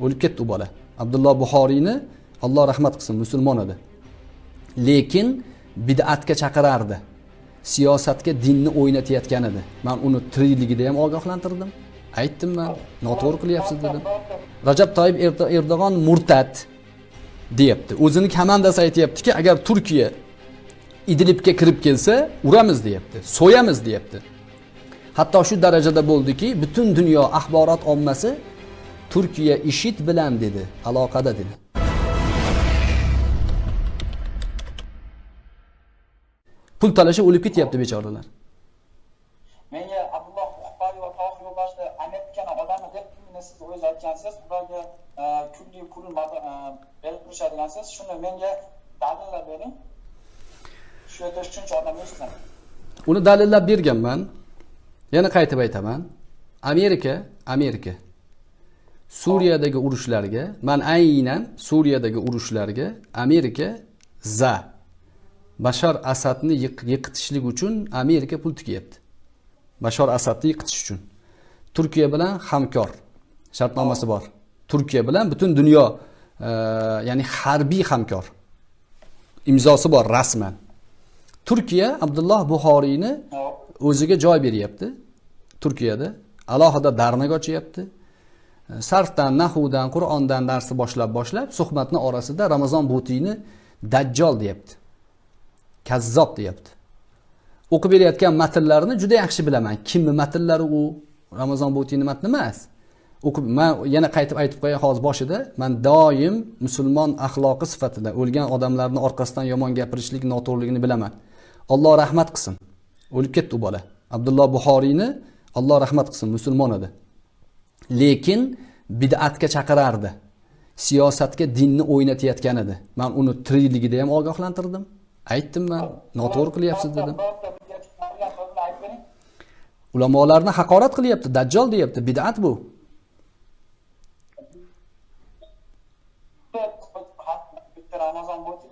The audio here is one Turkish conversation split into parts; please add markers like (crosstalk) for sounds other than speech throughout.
o'lib ketdi u bola abdulloh buxoriyni alloh rahmat qilsin musulmon edi. Lekin bid'atga chaqirardi. Siyosatga dinni o'ynatayotgan edi. Man uni tirikligida ham ogohlantirdim. Aytdim man noto'g'ri qilyapsiz dedim. Rajab toyib Erdo- erdo'g'on murtad deyapti. O'zini komandasi aytyaptiki agar turkiya idlibga kirib kelsa uramiz deyapti so'yamiz deyapti. Hatto shu darajada bo'ldiki butun dunyo axborot ommasi turkiya ishid bilan dedi aloqada dedi. Pul talashib o'lib ketyapti bechoralar menga abdulloh buxoriy va tohir yo'ldoshni amerikani odami deb siz o'zi aytgansiz ularga e, kunli pul e, berib turishadigansiz shuni menga dalillar bering shu yerda shuncha odam yursin uni dalillab berganman yana qaytib aytaman amerika amerika suriyadagi urushlarga man aynan suriyadagi urushlarga amerika za bashar asadni yiq- yiqitishlik uchun amerika pul tikyapti bashar asadni yiqitish uchun. Turkiya bilan hamkor shartnomasi bor. Turkiya bilan butun dunyo e, ya'ni harbiy hamkor. İmzosi bor rasman. Turkiya abdulloh buxoriyni o'ziga joy beryapti. Turkiyada alohida darnak ochyapti sarfdan nahvdan qur'ondan darsni boshlab boshlab suhbatni orasida ramazon butiyni dajjol deyapti. Kazzob deyapti. O'qib berayotgan matnlarni juda yaxshi bilaman. Kimni matnlari u? Ramazon butiyni matni emas. O'qib man yana qaytib aytib qo'yay hozir boshida man doim musulmon axloqi sifatida o'lgan odamlarni orqasidan yomon gapirishlik noto'g'riligini bilaman. Alloh rahmat qilsin. O'lib ketdi u bola. Abdulloh buxoriyni alloh rahmat qilsin musulmon edi. Lekin bid'atga chaqirardi. Siyosatga dinni o'ynatayotgan edi. Man uni tirikligida ham ogohlantirdim. Aytdim man noto'g'ri qilyapsiz dedim. Ulamolarni haqorat qilyapti dajjol deyapti bid'at bu. Ramazon bo'lsa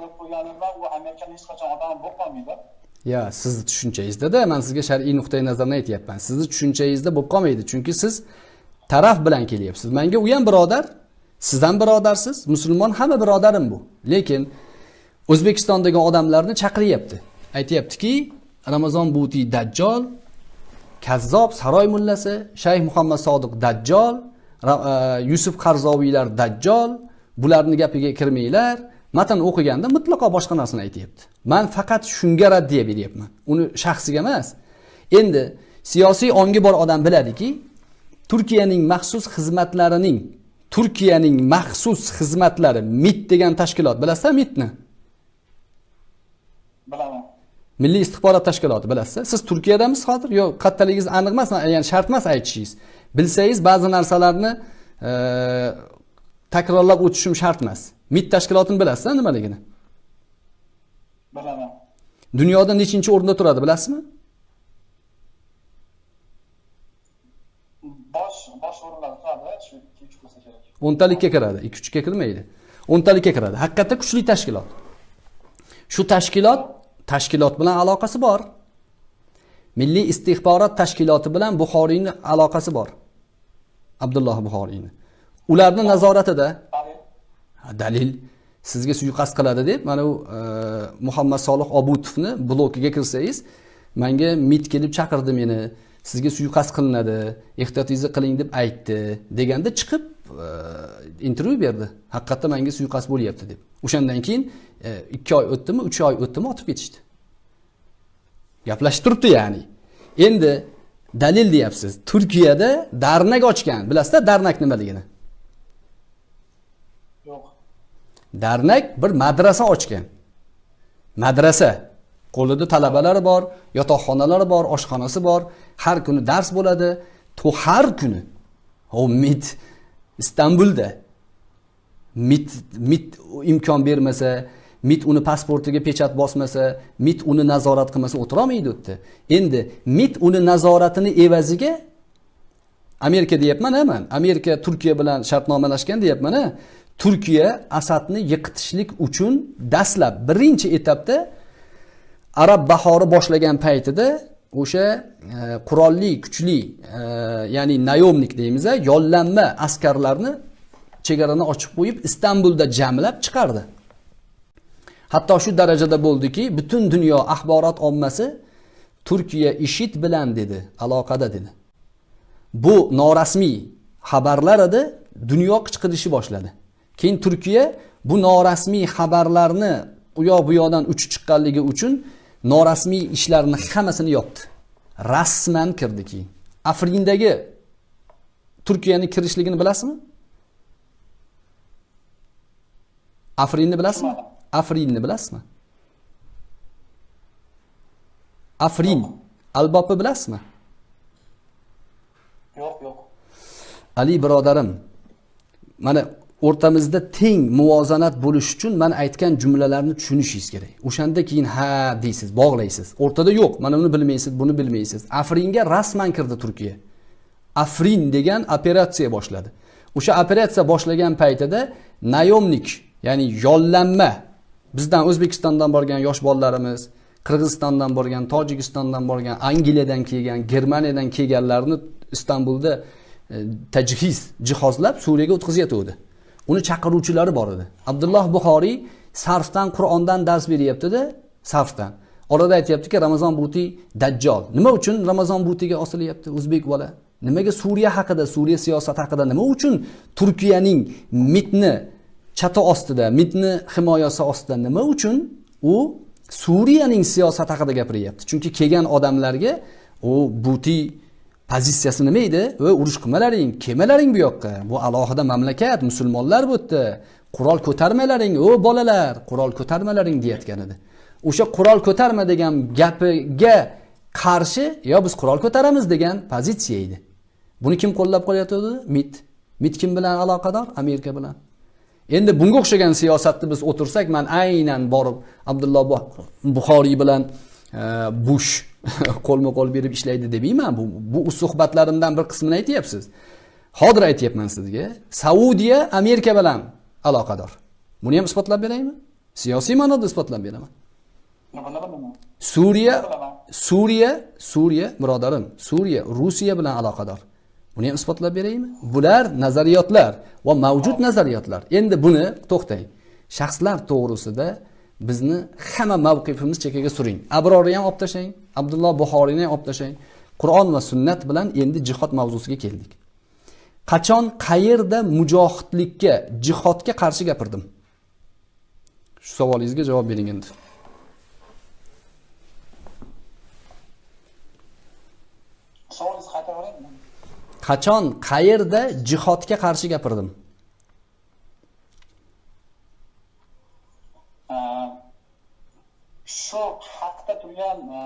deb qo'yganimdan u amerikani hech qachon odami bo'lib qolmaydi Ya sizni tushunchangizdada man sizga shar'iy nuqtai nazardan aytyapman. Sizni tushunchangizda bo'lib qolmaydi, chunki siz taraf bilan kelyapsiz. Menga u ham birodar, siz ham birodarsiz, musulmon hamma birodarim bu. Lekin O'zbekistondagi odamlarni chaqiryapti. Aytyaptiki, Ramazon Buti Dajjol, Kazzob saroy mullasi, Shayx Muhammad Sodiq Dajjol, e, Yusuf Qarzoviylar Dajjol, bularni gapiga kirmanglar. Matn o'qiganda mutlaqo boshqa narsani aytyapti. Man faqat shunga raddiya beryapman. Uni shaxsiga emas. Endi siyosiy ongi bor odam biladiki, Turkiyaning maxsus xizmatlarining Turkiyaning maxsus xizmatlari MIT degan tashkilot, bilasizmi MITni? bilaman Milliy istixborot tashkiloti bilasiz. Siz Turkiyadamisiz hozir? Yo'q, qattaligingiz aniq emas, ya'ni shart emas aytishingiz. Bilsangiz ba'zi narsalarni e, takrorlab o'tishim shart emas. MIT tashkilotini bilasiz nimaligini? bilaman Dunyoda nechinchi o'rinda turadi, bilasizmi? bosh bosh o'rinlar turadi shu ikki uch bo'lsa kerak o'ntalikka kiradi, 2 ga kirmaydi. o'ntalikka kiradi. Haqiqatda kuchli tashkilot. Shu tashkilot tashkilot bilan aloqasi bor. Milliy istixborot tashkiloti bilan Buxoriyni aloqasi bor. Abdulloh Buxoriyni. Ularni nazoratida dalil sizga suiqasd qiladi deb mana u e, Muhammad Solih Obutovni blokiga kirsangiz menga MIT kelib chaqirdi meni sizga suiqasd qilinadi ehtiyotingizni qiling deb aytdi deganda chiqib intervyu berdi. Haqiqatda menga suiqasd bo'lyapti deb. O'shandan keyin e, ikki oy o'tdimi uch oy o'tdimi otib ketishdi. Gaplashib turibdi ya'ni. Endi dalil deyapsiz. Turkiyada darnak ochgan. Bilasizda darnak nimaligini yo'q. Darnak bir madrasa ochgan. Madrasa. Qo'lida talabalari bor, yotoqxonalari bor, oshxonasi bor, har kuni dars bo'ladi. To har kuni. O MIT Istanbulda. MIT MIT imkon bermasa, MIT uni pasportiga pechat bosmasa, MIT uni nazorat qilmasa o'tirolmaydi u MIT uni nazoratini evaziga Amerika deyapman ha man. Amerika Turkiya bilan shartnomalashgan deyapman ha. Turkiya Asadni yiqitishlik uchun dastlab birinchi etapda Arab bahori boshlagan paytida o'sha e, qurolli, kuchli, e, ya'ni nayomnik deymiz, yollanma askarlarni chegarani ochib qo'yib istanbulda jamlab chiqardi hatto shu darajada bo'ldiki butun dunyo axborot ommasi turkiya ishid bilan dedi aloqada dedi. Bu norasmiy xabarlar edi dunyo qichqirishni boshladi keyin turkiya bu norasmiy xabarlarni u yoq bu yoqdan uchib chiqqanligi uchun norasmiy ishlarni hammasini yopdi. Rasman kirdi keyin afrindagi turkiyani kirishligini bilasizmi? Afrinni bilasizmi? Afrinni bilasizmi? Afrin albopni bilasizmi? Yo'q yo'q. Ali birodarim mana o'rtamizda teng muvozanat bo'lishi uchun man aytgan jumlalarni tushunishingiz kerak. O'shanda keyin ha deysiz bog'laysiz. O'rtada yo'q mana buni bilmaysiz buni bilmaysiz. Afringa rasman kirdi turkiya. Afrin degan operatsiya boshladi. O'sha operatsiya boshlagan paytida nayomnik ya'ni yollanma bizdan o'zbekistondan borgan yosh bolalarimiz qirg'izistondan borgan tojikistondan borgan angliyadan kelgan germaniyadan kelganlarni istanbulda e, tajhiz jihozlab suriyaga o'tkazayotgandi uni chaqiruvchilari bor edi. Abdulloh buxoriy sarfdan qur'ondan dars beryaptida sarfdan. Orada aytyaptiki ramazon buti dajjol. Nima uchun ramazon butiga osilyapti o'zbek bola? Nimaga suriya haqida suriya siyosati haqida nima uchun turkiyaning mitni chati ostida mitni himoyasi ostida nima uchun u suriyaning siyosati haqida gapiryapti? Chunki kelgan odamlarga u buti pozitsiyasi nima va urush qilmalaring kelmalaring bu yoqqa. Bu alohida mamlakat musulmonlar bu yerda qurol ko'tarmalaring o bolalar qurol ko'tarmalaring deyayotgan edi. O'sha qurol ko'tarma degan gapiga qarshi yo biz qurol ko'taramiz degan pozitsiya edi. Buni kim qo'llab qolyotgandi? Mit. Mit kim bilan aloqador? Amerika bilan. Endi bunga o'xshagan siyosatni biz o'tirsak man aynan borib abdulloh Bu- buxoriy bilan e, bush (laughs) qo'lma qo'l berib ishlaydi demayman. Bu bu suhbatlarimdan bir qismini aytyapsiz. Hozir aytyapman sizga. Saudiya amerika bilan aloqador. Buni ham isbotlab beraymi? Siyosiy ma'noda isbotlab beraman. Suriya suriya suriya birodarim suriya rossiya bilan aloqador. Buni ham isbotlab beraymi? Bular nazariyotlar va mavjud nazariyotlar. Endi buni to'xtang. Shaxslar to'g'risida bizni hamma mavqifimiz chekkaga suring. Abrorni ham olib tashlang abdulloh buxoriyni ham olib tashlang qur'on va sunnat bilan endi jihod mavzusiga keldik. Qachon qayerda mujohidlikka jihodga qarshi gapirdim? Shu savolingizga javob bering endi. Qachon qayerda jihodga qarshi gapirdim shu haqda turgan e,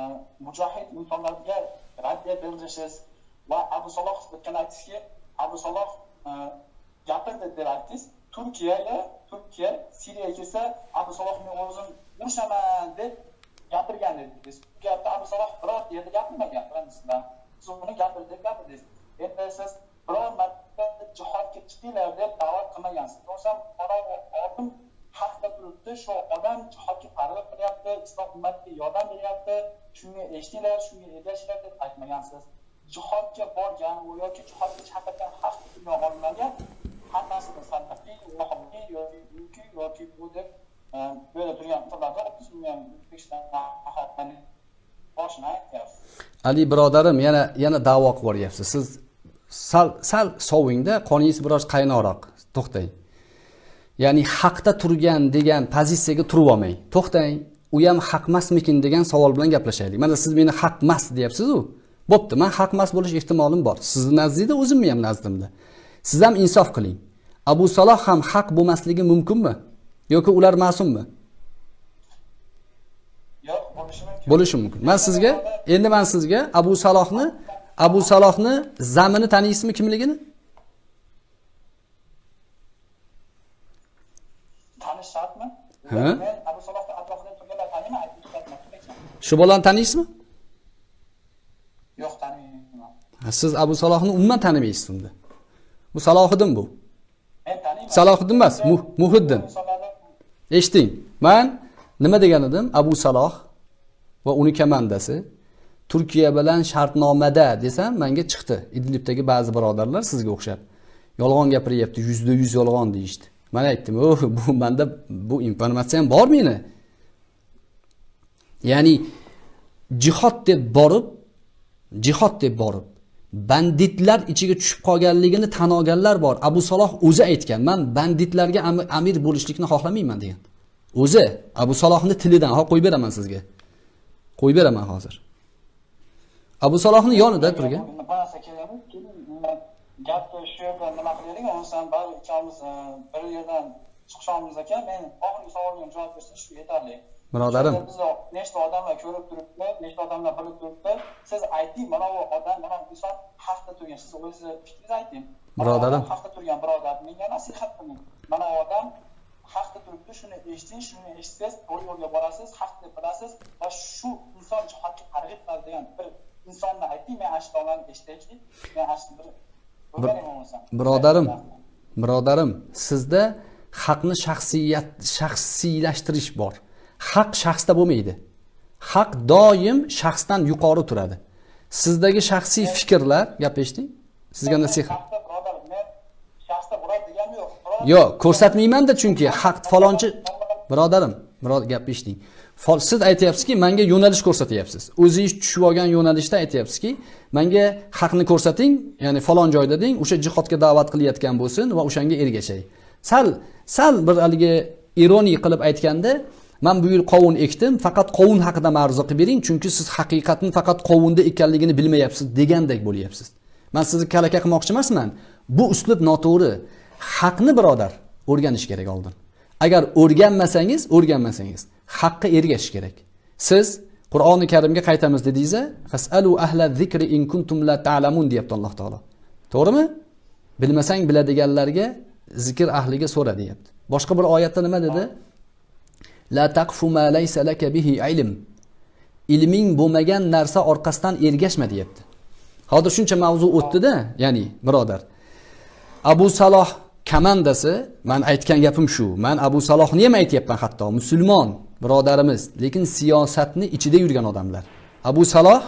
mujohid insonlarga raddiya bildirishingiz va abu saloh o'tgan aytisizki abu saloh e, gapirdi deb aytdingiz turkiyaga turkiya siriyaga kelsa abu saloh men o'zim urushaman deb gapirgan edingiz bu gapni abu saloh biror yerda gapirmagan bilamizlar siz uni gapir deb gapirdingiz endi siz biror marta jihodga chiqinglar deb da'vat qilmagansiz. O'sha oldim oldin turibdi. Shu odam jihodga targ'ib qilyapti islom ummatiga yordam beryapti. Shunga eshitinglar shunga ergashinglar deb aytmagansiz. Jihodga borgan yoki jihodga chaqirgan haq dunyo olimlarga hammasini salafiy yoki yoki yoki bu deb e, böyle turgan insonlarga o'ttiz million o'zbekiston boshini aytyapsiz ali birodarim yana yana da'vo qilib yuboryapsiz siz sal sal sovingda qoningiz biroz qaynoqroq. To'xtang. Ya'ni haqda turgan degan pozitsiyaga turib olmang to'xtang u ham haqmasmikin degan savol bilan gaplashaylik. Mana siz meni haqmas deyapsizu. Bo'pti man haqmas bo'lish ehtimolim bor. Sizni nazdingizda o'zimni ham nazdimda. Siz ham insof qiling. Abu saloh ham haq bo'lmasligi mumkinmi? Yoki ular ma'summi? Yo'q bo'lishi mumkin. Man sizga endi man sizga abu salohni abu salohni zamini taniysizmi kimligini tanish shartmi Ha? men abu salohni atrofida turganlar taniyman aytib o'tmayman shu bolani taniysizmi yo'q tanimayman siz abu salohni umuman tanimaysiz unda bu salohiddin bu? Men taniyman Salohiddin emas, Mu- Muhiddin. eshiting man nima degan edim? Abu saloh va uni komandasi. Turkiya bilan shartnomada desam manga chiqdi. İdlibdagi ba'zi birodarlar sizga o'xshab. Yolg'on gapiryapti yuzda yuz yolg'on deyishdi man aytdim oh bu manda bu informatsiya ham bor meni ya'ni jihod deb borib jihod deb borib banditlar ichiga tushib qolganligini tan olganlar bor. Abu saloh o'zi aytgan man banditlarga am- amir bo'lishlikni xohlamayman degan. O'zi abu salohni tilidan ho qo'yib beraman sizga. Qo'yib beraman hozir. Abu salohni yonida turgan gapni shu yerda nima qilaylik bo'lmasam bari ikkamiz e, bir yerdan chiqishimiz ekan men oxirgi savolimga javob bersin shu yetarli Birodarim. Bizni nechta odamlar ko'rib turibdi nechta odamlar bilib turibdi siz ayting mana bu odam mana bu inson haqda turgan siz o'zingizni fikringizni ayting Birodarim. haqda turgan birodar menga nasihat qiling mana bu odam haqda turibdi shuni eshiting shuni eshitsangiz to'g'ri yo'lga borasiz haq deb bilasiz va shu inson jihodga targ'ib qiladigan bir insonni ayting men ashtolarni eshitaylik men ash bir o'rganay bo'lmasam birodarim birodarim sizda haqni shaxsiyat shaxsiylashtirish bor. Haq shaxsda bo'lmaydi. Haq doim shaxsdan yuqori turadi. Sizdagi shaxsiy fikrlar gap eshiting. Sizga nasihat yo'q. Ko'rsatmaymanda chunki haq falonchi birodarim birod gap eshiting siz aytyapsizki manga yo'nalish ko'rsatyapsiz. O'zingiz tushib olgan yo'nalishda aytyapsizki manga haqni ko'rsating ya'ni falon joyda deng o'sha jihodga da'vat qilayotgan bo'lsin va o'shanga ergashay sal sal bir haligi ironiya qilib aytganda man bu yil qovun ekdim faqat qovun haqida ma'ruza qilib bering chunki siz haqiqatni faqat qovunda ekanligini bilmayapsiz degandek bo'lyapsiz. Man sizni kalaka qilmoqchi emasman bu uslub noto'g'ri. Haqni birodar o'rganish kerak oldin agar o'rganmasangiz o'rganmasangiz haqqa ergashish kerak. Siz qur'oni karimga qaytamiz dedingiz fasalu ahla zikri in kuntum la ta'lamun deyapti alloh taolo. To'g'rimi? Bilmasang biladiganlarga zikr ahliga so'ra deyapti. Boshqa bir oyatda nima dedi? La taqfu ma laysa laka bihi ilm. İlming bo'lmagan narsa orqasidan ergashma deyapti. Hozir shuncha mavzu o'tdida ya'ni birodar. Abu saloh komandasi man aytgan gapim shu. Man abu salohni ham aytyapman hatto musulmon birodarimiz. Lekin siyosatni ichida yurgan odamlar. Abu saloh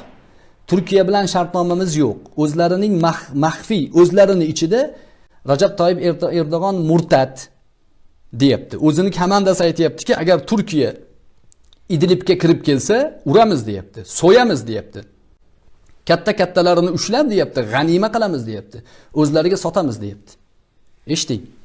turkiya bilan shartnomamiz yo'q. O'zlarining mah- maxfiy o'zlarini ichida rajab toyib Erdo- erdo'g'on murtad deyapti. O'zini komandasi aytyaptiki agar turkiya idlibga kirib kelsa uramiz deyapti so'yamiz deyapti. Katta kattalarini ushlab deyapti g'anima qilamiz deyapti. O'zlariga sotamiz deyapti eshiting